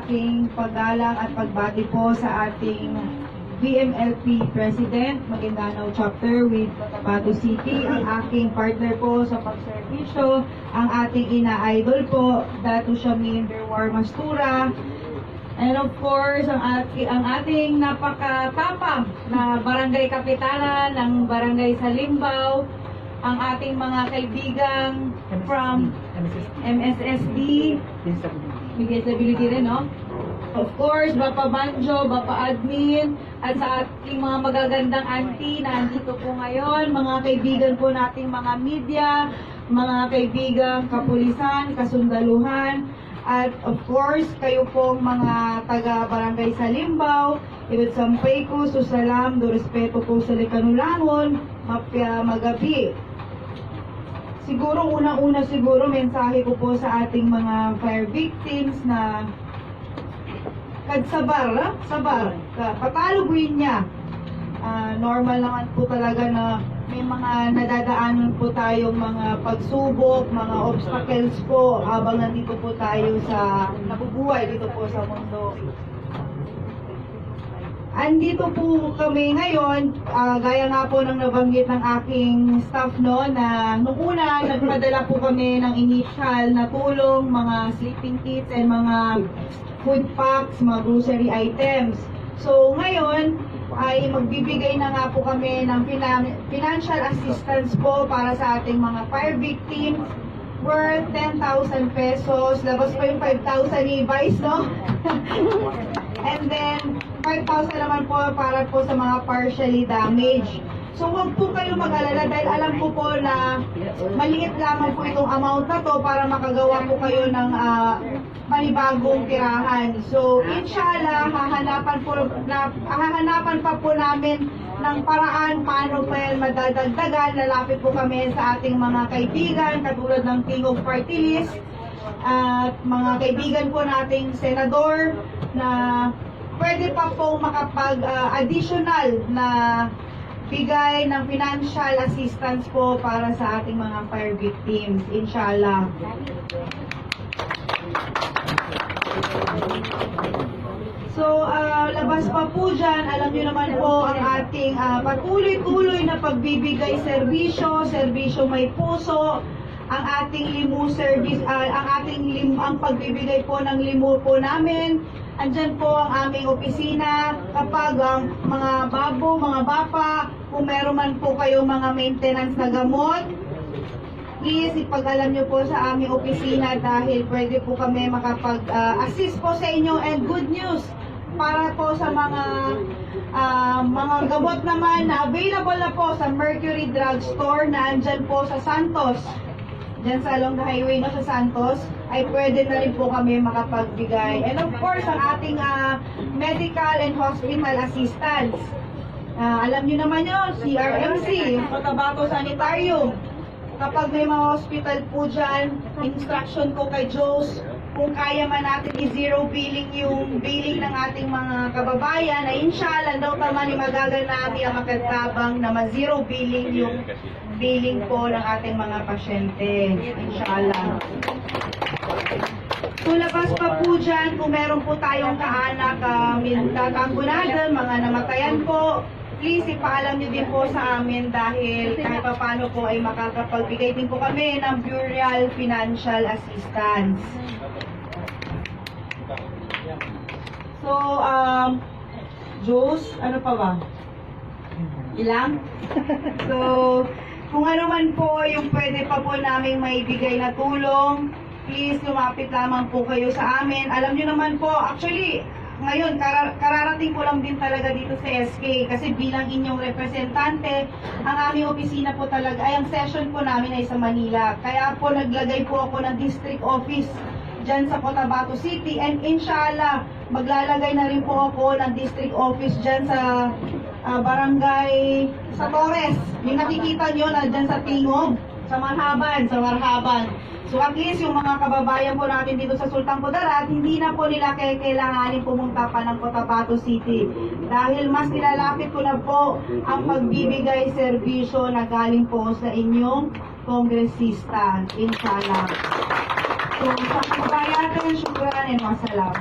aking paggalang at pagbati po sa ating BMLP President, Maguindanao Chapter with Cotabato City, ang aking partner po sa pagserbisyo, ang ating ina-idol po, Dato Shamin Berwar Mastura, And of course, ang, ati, ang ating napakatapang na barangay kapitana ng barangay Salimbaw, ang ating mga kaibigan from MSSD, may disability rin, no? Of course, Bapa Banjo, Bapa Admin, at sa ating mga magagandang auntie na andito po ngayon, mga kaibigan po nating mga media, mga kaibigan kapulisan, kasundaluhan, at of course, kayo pong mga taga Barangay Salimbaw, Ibig sampay ko, susalam, do respeto po sa likanulangon, mapya magabi. Siguro unang-una siguro mensahe ko po sa ating mga fire victims na kad sabar, ah, sabar, pataluguin niya. Ah, normal naman po talaga na may mga nadadaanan po tayong mga pagsubok, mga obstacles po habang nandito po tayo sa nabubuhay dito po sa mundo. Andito po kami ngayon, ah, gaya nga po ng nabanggit ng aking staff no, na nung una, nagpadala po kami ng initial na tulong, mga sleeping kits and mga food packs, mga grocery items. So ngayon, ay magbibigay na nga po kami ng finan- financial assistance po para sa ating mga fire victims worth 10,000 pesos. Labas pa yung 5,000 ni Vice, no? And then, 5,000 naman po para po sa mga partially damaged. So, huwag po kayo mag-alala dahil alam ko po na maliit lamang po itong amount na to para makagawa po kayo ng ah, panibagong tirahan. So, inshallah, hahanapan po na, hahanapan pa po namin ng paraan paano po yan madadagdagan. Lalapit po kami sa ating mga kaibigan, katulad ng King of Party List, at mga kaibigan po nating senador na pwede pa po makapag-additional na bigay ng financial assistance po para sa ating mga fire victims, inshallah. So, ah, labas pa po dyan, alam niyo naman po ang ating ah, patuloy-tuloy na pagbibigay serbisyo, serbisyo may puso, ang ating limu service, ah, ang ating lim, ang pagbibigay po ng limu po namin. Andyan po ang aming opisina kapag ang mga babo, mga bapa, kung meron man po kayo mga maintenance na gamot, please ipag-alam nyo po sa aming opisina dahil pwede po kami makapag-assist po sa inyo and good news para po sa mga ah, mga gamot naman na available na po sa Mercury Drug Store na andyan po sa Santos dyan sa along the highway no, sa Santos, ay pwede na rin po kami makapagbigay. And of course, ang ating ah, medical and hospital assistance. Ah, alam niyo naman yun, CRMC, Cotabato Sanitarium. Kapag may mga hospital po dyan, instruction ko kay Jos, kung kaya man natin i-zero billing yung billing ng ating mga kababayan, na inshallah daw naman ni magaganami ang makatabang na ma-zero billing yung billing po ng ating mga pasyente. Inshallah. So labas pa po dyan, kung meron po tayong kaanak, uh, tatanggunadan, mga namatayan po, please ipaalam niyo din po sa amin dahil kahit pa paano po ay makakapagbigay din po kami ng burial financial assistance. So, um, Jules, ano pa ba? Ilang? so, kung ano man po yung pwede pa po namin maibigay na tulong, please lumapit lamang po kayo sa amin. Alam nyo naman po, actually, ngayon, karar- kararating ko lang din talaga dito sa SK kasi bilang inyong representante, ang aming opisina po talaga, ay ang session po namin ay sa Manila. Kaya po naglagay po ako ng district office dyan sa Cotabato City and inshallah, maglalagay na rin po ako ng district office dyan sa ah, barangay sa Torres. Yung nakikita nyo na dyan sa Tingog, sa Marhaban, sa Marhaban. So at least yung mga kababayan po natin dito sa Sultan Kudarat, hindi na po nila kailanganin pumunta pa ng Cotabato City. Dahil mas nilalapit ko na po ang pagbibigay serbisyo na galing po sa inyong kongresista. Inshallah. So, sa kabayatan, syukran and wasalam.